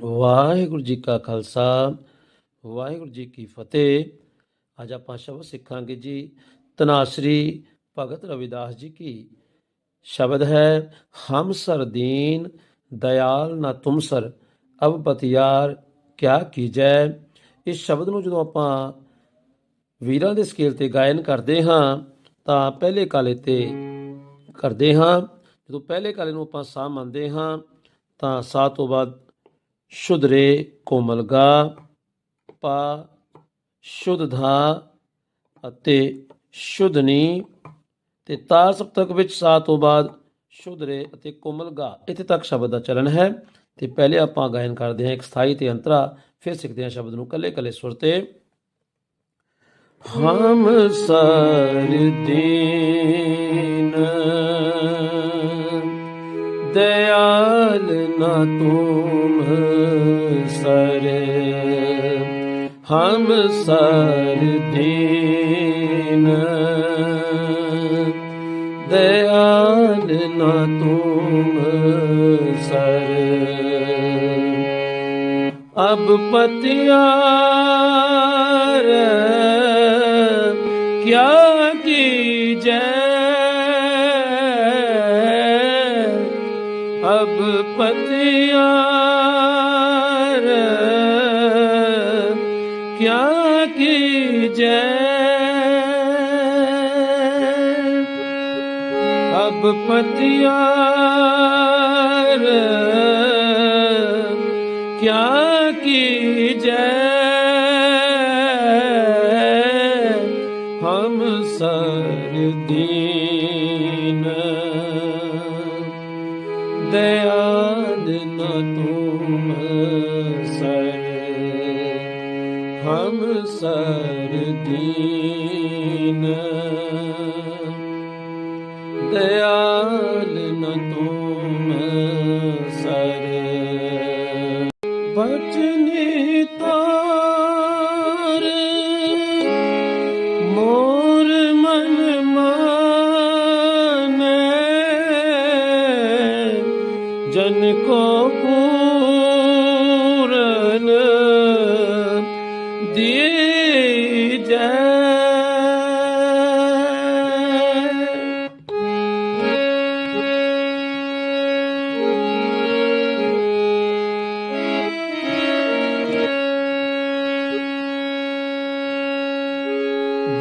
ਵਾਹਿਗੁਰੂ ਜੀ ਕਾ ਖਾਲਸਾ, ਵਾਹਿਗੁਰੂ ਜੀ ਕੀ ਫਤਿਹ। ਅੱਜ ਆਪਾਂ ਸ਼ਬਦ ਸਿੱਖਾਂਗੇ ਜੀ, ਤਨਾਸਰੀ ਭਗਤ ਰਵਿਦਾਸ ਜੀ ਕੀ ਸ਼ਬਦ ਹੈ, ਹਮ ਸਰ ਦੀਨ, ਦਇਆਲ ਨਾ ਤੁਮ ਸਰ, ਅਬ ਪਤਿਆਰ ਕਿਆ ਕੀਜੈ। ਇਸ ਸ਼ਬਦ ਨੂੰ ਜਦੋਂ ਆਪਾਂ ਵੀਰਾਂ ਦੇ ਸਕੇਲ ਤੇ ਗਾਇਨ ਕਰਦੇ ਹਾਂ, ਤਾਂ ਪਹਿਲੇ ਕਾਲੇ ਤੇ ਕਰਦੇ ਹਾਂ। ਜਦੋਂ ਪਹਿਲੇ ਕਾਲੇ ਨੂੰ ਆਪਾਂ ਸਾਹ ਮੰਨਦੇ ਹਾਂ, ਤਾਂ ਸਾਹ ਤੋਂ ਬਾਅਦ ਸ਼ੁਦਰੇ ਕੋਮਲਗਾ ਪਾ ਸ਼ੁੱਧਾ ਅਤੇ ਸ਼ੁੱਧਨੀ ਤੇ ਤਾਰ ਸਪਤਕ ਵਿੱਚ ਸਾ ਤੋਂ ਬਾਅਦ ਸ਼ੁਦਰੇ ਅਤੇ ਕੋਮਲਗਾ ਇੱਥੇ ਤੱਕ ਸ਼ਬਦ ਦਾ ਚਲਨ ਹੈ। ਤੇ ਪਹਿਲੇ ਆਪਾਂ ਗਾਇਨ ਕਰਦੇ ਹਾਂ ਇੱਕ ਸਥਾਈ ਤੇ ਅੰਤਰਾ, ਫਿਰ ਸਿੱਖਦੇ ਹਾਂ ਸ਼ਬਦ ਨੂੰ ਕੱਲੇ ਕੱਲੇ ਸੁਰ ਤੇ। ਹਮ ਸਰ ਦੀਨ, ਦਇਆਲ ਨਾ ਤੂੰ ਸਰ ਹਮ ਸਰ ਦੀਨ। ਦਇਆਲ ਨਾ ਤੂਮ ਸਰ। ਅਬ ਪਤਿਆ ਸਭ ਪਤਿਆਰ ਕਿਆ ਕੀਜੈ ਹਮ ਸਰ ਦੀਨ। ਦਇਆਦ ਨ ਤੂੰ ਸਰ। ਹਮ ਸਰ ਦੀਨ। ਦਿਆਲ ਬਚਨੀ ਤਾਰ ਮੋਰ ਮਨ ਮਾਨੇ ਜਨ ਕੋ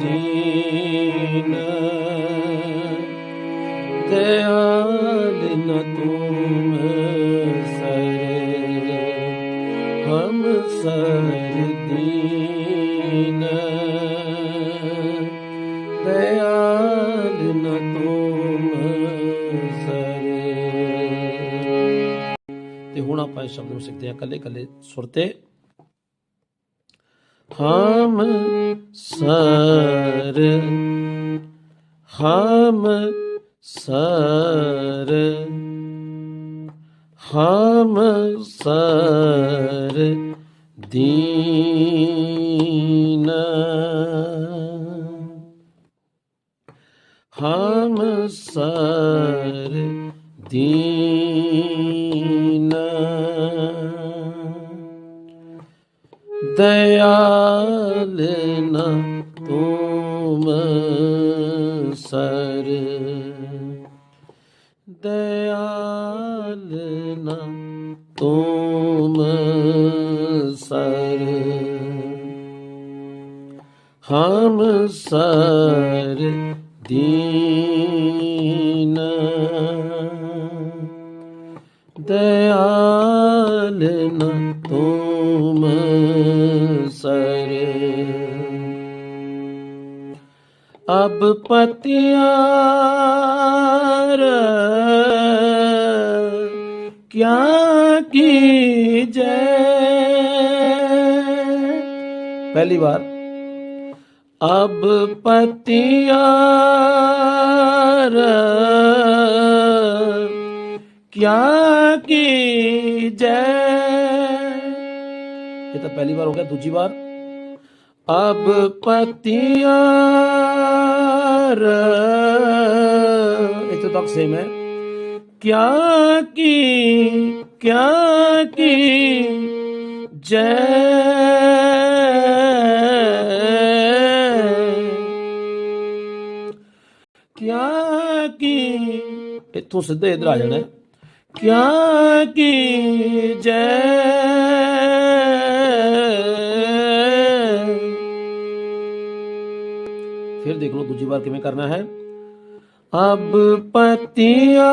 ਦੀਨ। ਦਿਆਲ ਨ ਤੁਮ ਸਰ ਤੇ ਹੁਣ ਆਪਾਂ ਸ਼ਬਦ ਨੂੰ ਸਿੱਖਦੇ ਆ ਕੱਲੇ ਕੱਲੇ ਸੁਰਤੇ ਤੇ ਹਮ ਸਰ ਹਮ ਸਰ ਹਮ ਸਰ ਦੀਨ ਹਮ ਸਰ ਦੀਨ दयाल न तुम सर दयाल न तुम सर हम सर दीन दयाल न तुम ਅਬ ਪਤਿਆਰ ਕਿਆ ਕੀਜੈ? ਪਹਿਲੀ ਵਾਰ। ਅਬ ਪਤਿਆਰ ਕਿਆ ਕੀਜੈ? ਇਹ ਤਾਂ ਪਹਿਲੀ ਵਾਰ ਹੋ ਗਿਆ, ਦੂਜੀ ਵਾਰ। ਅਬ ਪਤਿਆਰ। ਇੱਥੇ ਤੱਕ ਸੇਮ ਹੈ। ਕਿਆ ਕੀ ਕਿਆ ਕੀ ਜੈ। ਕਿਆ ਕੀ, ਇੱਥੋਂ ਸਿੱਧੇ ਇਧਰ ਆ ਜਾਣਾ। ਕਿਆ ਕੀ ਜੈ। ਦੇਖ ਲਓ ਦੂਜੀ ਵਾਰ ਕਿਵੇਂ ਕਰਨਾ ਹੈ। ਅਬ ਪਤਿਆਰ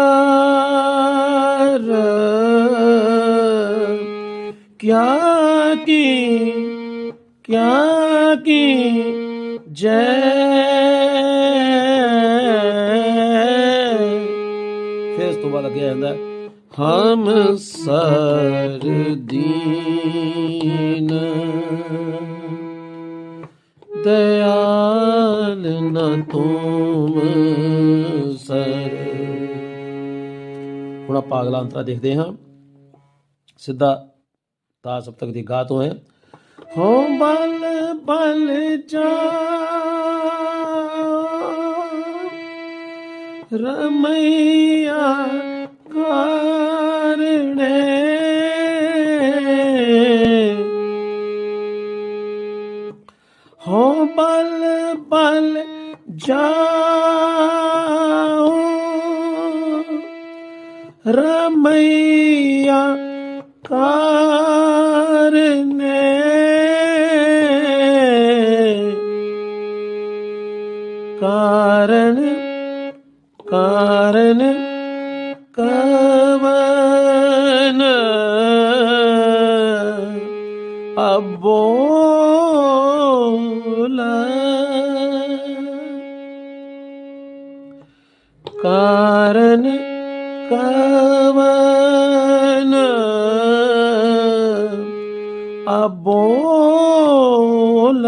ਕਿਆ ਕੀ ਕਿਆ ਕੀ ਜੈ। ਫਿਰ ਇਸ ਤੋਂ ਬਾਅਦ ਅੱਗੇ ਆ ਜਾਂਦਾ ਹਮ ਸਰਦੀਨ ਦਇਆਲ ਨ ਤੁਮ ਸਰ ਹੁਣ ਆਪਾਂ ਅਗਲਾ ਅੰਤਰਾ ਦੇਖਦੇ ਹਾਂ। ਸਿੱਧਾ ਤਾ ਸਭ ਤੱਕ ਦੀ ਗਾ ਤੋਂ ਹੈ। ਹੋ ਬਲ ਬਲ ਜਾ। ਰਮਈਆ ਕਾਰਣੇ ਕਾਰਨੇ ਕਾਰਨ ਕਾਰਨ ਕਵਨ ਅਬੋਲ ਕਾਰਨ ਕਵਨ ਅਬੋਲ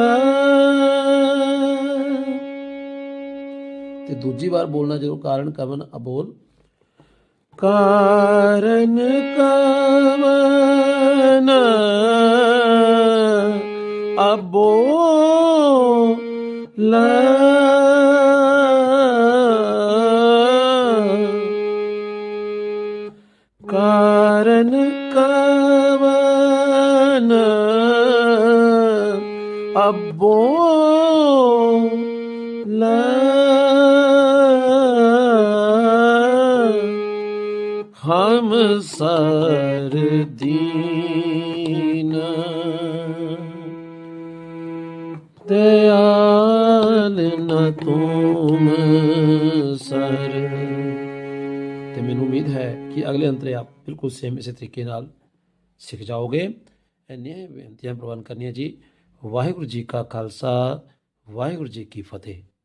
ਤੇ ਦੂਜੀ ਵਾਰ ਬੋਲਣਾ ਜਦੋਂ ਕਾਰਨ ਕਵਨ ਅਬੋਲ। ਕਾਰਨ ਕਵਨ ਅਬੋਲ। ਕਾਰਨ ਅਬੋਲ ਹਮ ਸਰਦੀਨ ਦਇਆਲ ਨ ਤੁਮ ਸਰ ਤੇ ਮੈਨੂੰ ਉਮੀਦ ਹੈ ਕਿ ਅਗਲੇ ਅੰਤਰੇ ਆਪ ਬਿਲਕੁਲ ਸੇਮ ਇਸੇ ਤਰੀਕੇ ਨਾਲ ਸਿੱਖ ਜਾਓਗੇ ਇੰਨੀਆਂ ਬੇਨਤੀਆਂ ਪ੍ਰਵਾਨ ਕਰਨੀਆਂ ਜੀ ਵਾਹਿਗੁਰੂ ਜੀ ਕਾ ਖਾਲਸਾ ਵਾਹਿਗੁਰੂ ਜੀ ਕੀ ਫਤਿਹ